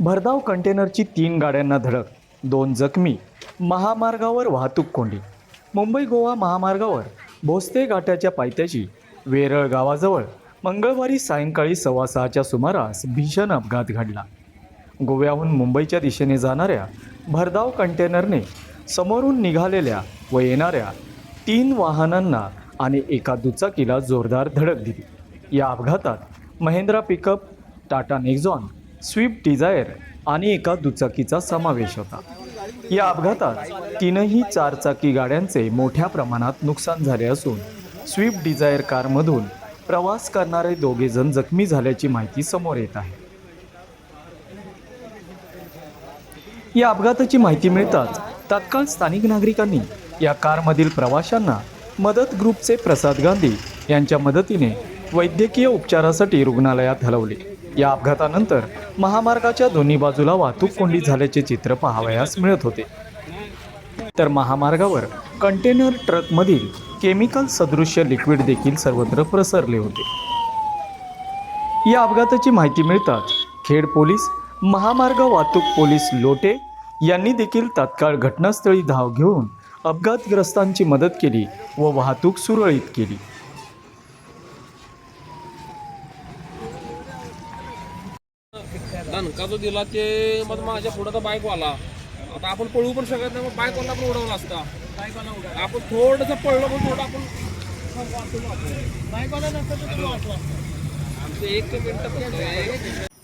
भरधाव कंटेनरची तीन गाड्यांना धडक दोन जखमी महामार्गावर वाहतूक कोंडी. मुंबई गोवा महामार्गावर भोसते घाटाच्या पायथ्याशी वेरळ गावाजवळ मंगळवारी सायंकाळी सव्वा सहाच्या सुमारास भीषण अपघात घडला. गोव्याहून मुंबईच्या दिशेने जाणाऱ्या भरधाव कंटेनरने समोरून निघालेल्या व येणाऱ्या तीन वाहनांना आणि एका दुचाकीला जोरदार धडक दिली. या अपघातात Mahindra pickup Tata Nexon Swift Dzire आणि एका दुचाकीचा समावेश होता. या अपघातात तीनही चारचाकी गाड्यांचे मोठ्या प्रमाणात नुकसान झाले असून स्विफ्ट डिझायर कारमधून प्रवास करणारे दोघेजण जखमी झाल्याची माहिती समोर येत आहे. या अपघाताची माहिती मिळताच तात्काळ स्थानिक नागरिकांनी या कारमधील प्रवाशांना मदत ग्रुपचे प्रसाद गांधी यांच्या मदतीने वैद्यकीय उपचारासाठी रुग्णालयात हलवले. या अपघातानंतर महामार्गाच्या दोन्ही बाजूला वाहतूक कोंडी झाल्याचे चित्र पाहावयास मिळत होते. तर महामार्गावर कंटेनर ट्रकमधील केमिकल सदृश्य लिक्विड देखील सर्वत्र प्रसरले होते. या अपघाताची माहिती मिळताच खेड पोलीस महामार्ग वाहतूक पोलीस लोटे यांनी देखील तात्काळ घटनास्थळी धाव घेऊन अपघातग्रस्तांची मदत केली व वाहतूक सुरळीत केली. दणका जो दिला ते मग माझ्या पुढं तर बाईकवाला आता आपण पळू पण शकत नाही मग बाईकवाला पण उडवला असता. आपण थोडंसं पळलं पण थोडं आपण आमचं एक मिनिट